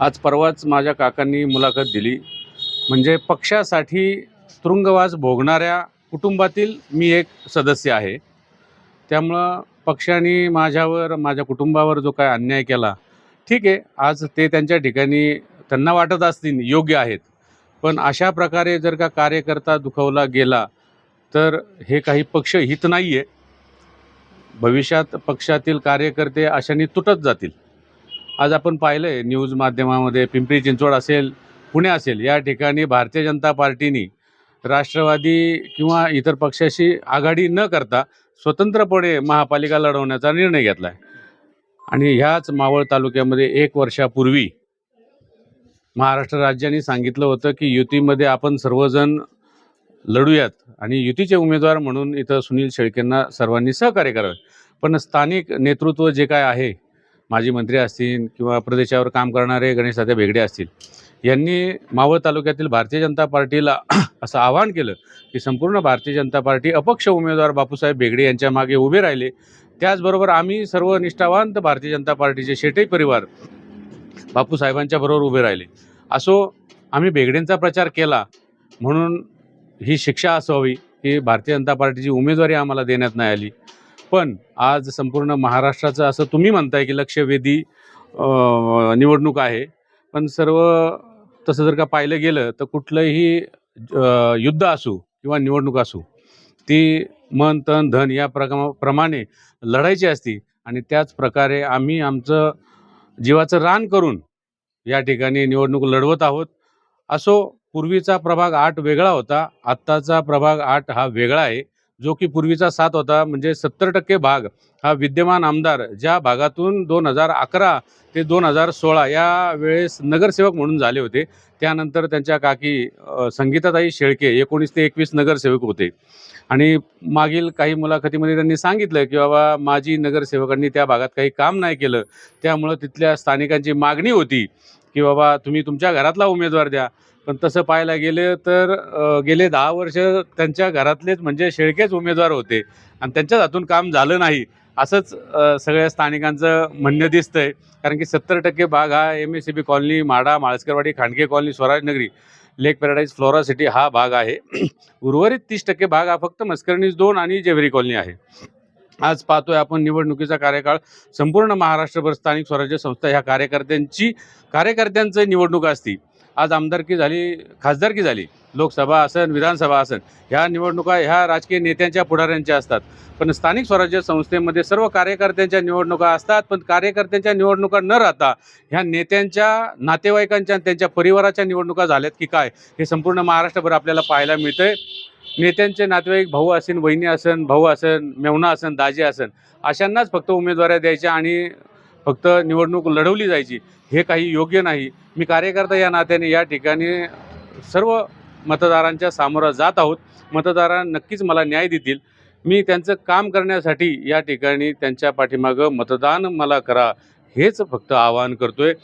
आज परवाच माझ्या काकांनी मुलाखत दिली. म्हणजे पक्षासाठी तुरुंगवास भोगणाऱ्या कुटुंबातील मी एक सदस्य आहे. त्यामुळं पक्षाने माझ्यावर माझ्या कुटुंबावर जो काय अन्याय केला ठीक आहे आज ते त्यांच्या ठिकाणी त्यांना वाटत असतील योग्य आहेत. पण अशा प्रकारे जर का कार्यकर्ता दुखवला गेला तर हे काही पक्ष हित नाही आहे भविष्यात पक्षातील कार्यकर्ते अशाने तुटत जातील. आज आपण पाहिलं आहे न्यूज माध्यमामध्ये पिंपरी चिंचवड असेल पुणे असेल या ठिकाणी भारतीय जनता पार्टीने राष्ट्रवादी किंवा इतर पक्षाशी आघाडी न करता स्वतंत्रपणे महापालिका लढवण्याचा निर्णय घेतला आहे आणि ह्याच मावळ तालुक्यामध्ये एक वर्षापूर्वी महाराष्ट्र राज्याने सांगितलं होतं की युतीमध्ये आपण सर्वजण लढूयात आणि युतीचे उमेदवार म्हणून इथं सुनील शेळकेंना सर्वांनी सहकार्य करावे. पण स्थानिक नेतृत्व जे काय आहे माजी मंत्री असतील किंवा प्रदेशावर काम करणारे गणेश दादा बेगडे असतील यांनी मावळ तालुक्यातील भारतीय जनता पार्टीला असं आवाहन केलं की संपूर्ण भारतीय जनता पार्टी अपक्ष उमेदवार बापूसाहेब बेगडे यांच्या मागे उभे राहिले. त्याचबरोबर आम्ही सर्व निष्ठावांत भारतीय जनता पार्टीचे शेटे परिवार बापूसाहेबांच्या बरोबर उभे राहिले. असो आम्ही बेगडेंचा प्रचार केला म्हणून ही शिक्षा असावी की भारतीय जनता पार्टीची उमेदवारी आम्हाला देण्यात नाही आली. पण आज संपूर्ण महाराष्ट्राचं असं तुम्ही म्हणताय की लक्षवेधी निवडणूक आहे. पण सर्व तसं जर का पाहिलं गेलं तर कुठलंही युद्ध असू किंवा निवडणूक असू ती मन तन धन या प्रका प्रमाणे लढायची असती. आणि त्याच प्रकारे आम्ही आमचं जीवाचं रान करून या ठिकाणी निवडणूक लढवत आहोत. असो पूर्वीचा प्रभाग आठ वेगळा होता आत्ताचा प्रभाग आठ हा वेगळा आहे. जो की पूर्वीचा सात होता म्हणजे सत्तर टक्के भाग हा विद्यमान आमदार ज्या भागातून दोन हजार अकरा ते दोन हजार सोळा या वेळेस नगरसेवक म्हणून झाले होते. त्यानंतर त्यांच्या काकी संगीताताई शेळके एकोणीस ते एकवीस नगरसेवक होते. आणि मागील काही मुलाखतीमध्ये त्यांनी सांगितलं की बाबा माजी नगरसेवकांनी त्या भागात काही काम नाही केलं. त्यामुळं तिथल्या स्थानिकांची मागणी होती की बाबा तुम्ही तुमच्या घरातला उमेदवार द्या. पण तसं पाहायला गेलं तर गेले दहा वर्ष त्यांच्या घरातलेच म्हणजे शेळकेच उमेदवार होते आणि त्यांच्याच हातून काम झालं नाही असंच सगळ्या स्थानिकांचं म्हणणं दिसतंय. कारण की सत्तर टक्के भाग हा M S C B colony MHADA Malaskarwadi Khandke colony Swarajnagari lake paradise flora city हा भाग आहे. उर्वरित तीस टक्के भाग हा फक्त मस्करणीज दोन आणि जेवरी कॉलनी आहे. आज पाहतोय आपण निवडणुकीचा कार्यकाळ. संपूर्ण महाराष्ट्रभर स्थानिक स्वराज्य संस्था ह्या कार्यकर्त्यांची कार्यकर्त्यांचं निवडणूक असती. आज आमदारकी झाली खासदारकी झाली लोकसभा असन विधानसभा असन ह्या निवडणुका ह्या राजकीय नेत्यांच्या पुढाऱ्यांच्या असतात. पण स्थानिक स्वराज्य संस्थेमध्ये सर्व कार्यकर्त्यांच्या निवडणुका असतात पण कार्यकर्त्यांच्या निवडणुका न राहता ह्या नेत्यांच्या नातेवाईकांच्या आणि त्यांच्या परिवाराच्या निवडणुका झाल्यात की काय हे संपूर्ण महाराष्ट्रभर आपल्याला पाहायला मिळतंय. नेत्यांचे नातेवाईक भाऊ असेन वहिनी असन भाऊ असन मेवणा असन दाजी असन अशांनाच फक्त उमेदवाऱ्या द्यायच्या आणि फक्त निवडणूक लढवली जायची हे काही योग्य नाही. मी कार्यकर्ता या नात्याने या ठिकाणी सर्व मतदारांच्या सामोरं जात आहोत. मतदार नक्कीच मला न्याय देतील. मी त्यांचं काम करण्यासाठी या ठिकाणी त्यांच्या पाठीमागं मतदान मला करा हेच फक्त आवाहन करतोय.